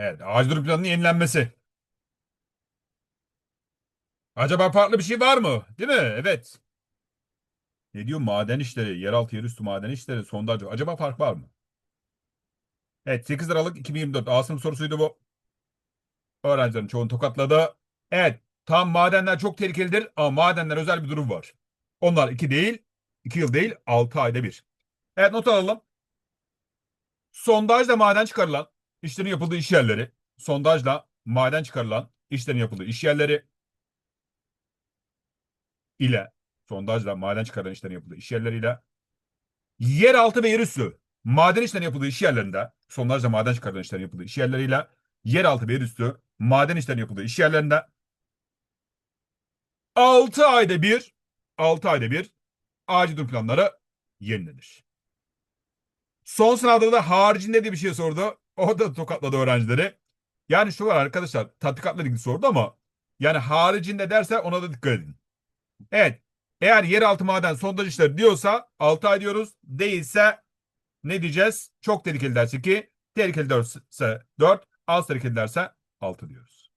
Evet. Acil durum planının yenilenmesi. Acaba farklı bir şey var mı? Değil mi? Evet. Ne diyor? Maden işleri, yeraltı yerüstü maden işleri, sondaj. Acaba fark var mı? Evet 8 Aralık 2024 A sınıf sorusuydu bu. Öğrencilerin çoğunu tokatladı. Evet tam madenler çok tehlikelidir ama madenler özel bir durum var. Onlar 2 değil, 2 yıl değil 6 ayda bir. Evet not alalım. Sondajla maden çıkarılan işlerin yapıldığı iş yerleri, sondajla maden çıkarılan işlerin yapıldığı iş yerleri ile sondajla maden çıkarılan işlerin yapıldığı iş yerleriyle yeraltı ve yerüstü maden işlerinin yapıldığı iş yerlerinde sondajla maden çıkarılan işlerin yapıldığı iş yerleriyle yeraltı ve yerüstü maden işlerinin yapıldığı iş yerlerinde 6 ayda bir 6 ayda bir acil durum planları yenilenir. Son sınavda da haricinde diye bir şey sordu. O da tokatladı öğrencileri. Yani şu var arkadaşlar tatbikatla ilgili sordu ama yani haricinde derse ona da dikkat edin. Evet. Eğer yeraltı maden sondaj işleri diyorsa 6 ay diyoruz. Değilse ne diyeceğiz? Çok tehlikeli derse 2, tehlikeli derse 4, az tehlikeli derse 6 diyoruz.